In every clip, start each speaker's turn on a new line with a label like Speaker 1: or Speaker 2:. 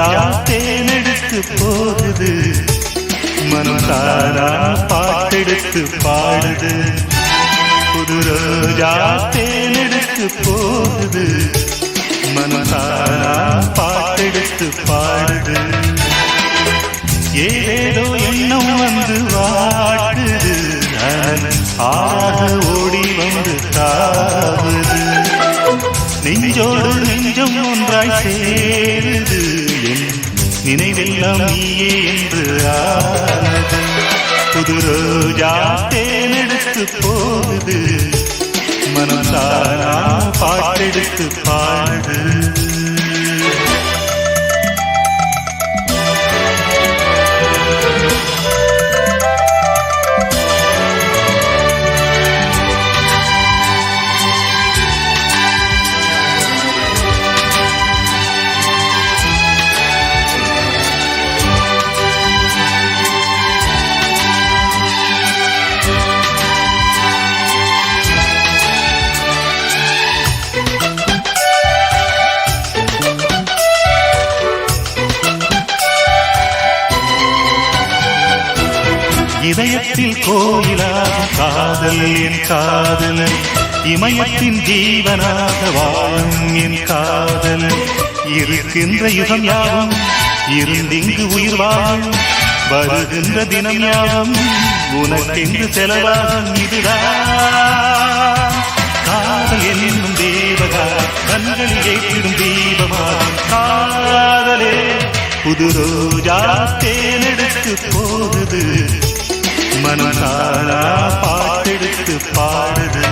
Speaker 1: ரோஜா தேனெடுத்து போகுது? மனம் தாரா பாட்டெடுத்து பாடுது. புது ரோஜா தேனெடுத்து போகுது? மனம் தாரா பாட்டெடுத்து பாடுது. ஏதேதோ எண்ணம் வந்து வாடுது ஆக ஓடி வந்து தாவுது. நெஞ்சோடு நெஞ்சம் ஒன்றாய் சேரு நினைவெல்லாம் நீயே என்று ஆனது. புது ரோஜா தேனெடுத்து போகுது. மனம் தானா பாட்டெடுத்து பாடு இதயத்தில் கோயிலாகும் காதல் என் காதலன். இமயத்தின் ஜீவனாக வாழும் என் காதலன். இருக்கின்ற யுகம் யாவும் இருந்திங்கு உயிர் வாழும். வருகின்ற தினம் யாவும் உனக்கென்று செலவாகும் இதுதான். காதல் என்னும் தேவதா கண்களில் ஏற்றிடும் தீபமா? காதலே புது ரோஜா தேனெடுத்து போகுது மனம் தானா பாட்டெடுத்து பாடுது.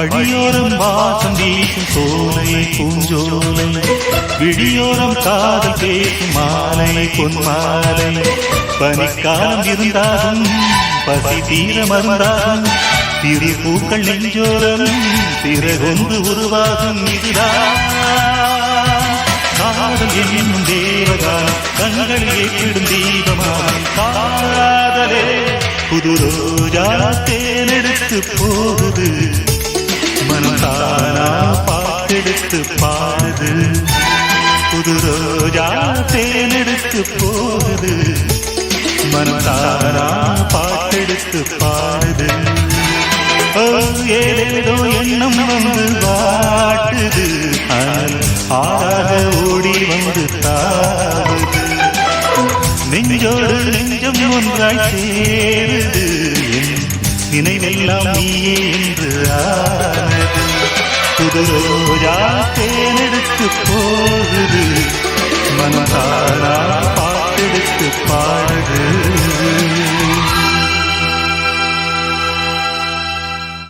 Speaker 1: வழியோரம் வாசம் வீசும் சோலை பூஞ்சோலை. விடியோரம் காதல் பேசும் மாலை பொன்மாலை. பனிக்காலம் இருந்தாலும் பசி தீர மருந்தாகும் திரு பூக்கள் நெஞ்சோரம் பிறகொன்று உருவாகும் இதுதான் காதல் என்னும் தேவகான் கண்களிலே கிடும் தீபமாய் காதலே புது ரோஜா தேனெடுத்து போகுது. பாட்டெடுத்து பாடுது. புது ரோஜா தேனெடுத்து போகுது. மனதானா பாட்டெடுத்து பாடுது. ஓ, ஏதேதோ எண்ணம் வந்து வாட்டுது. ஆனால் ஆறாக ஓடி வந்து தாவுது. நெஞ்சோடு நெஞ்சம் ஒன்றாய் சேருது. என் நினைவெல்லாம் நீயே என்று ஆ புது ரோஜா தேனெடுத்து போகுது மனதா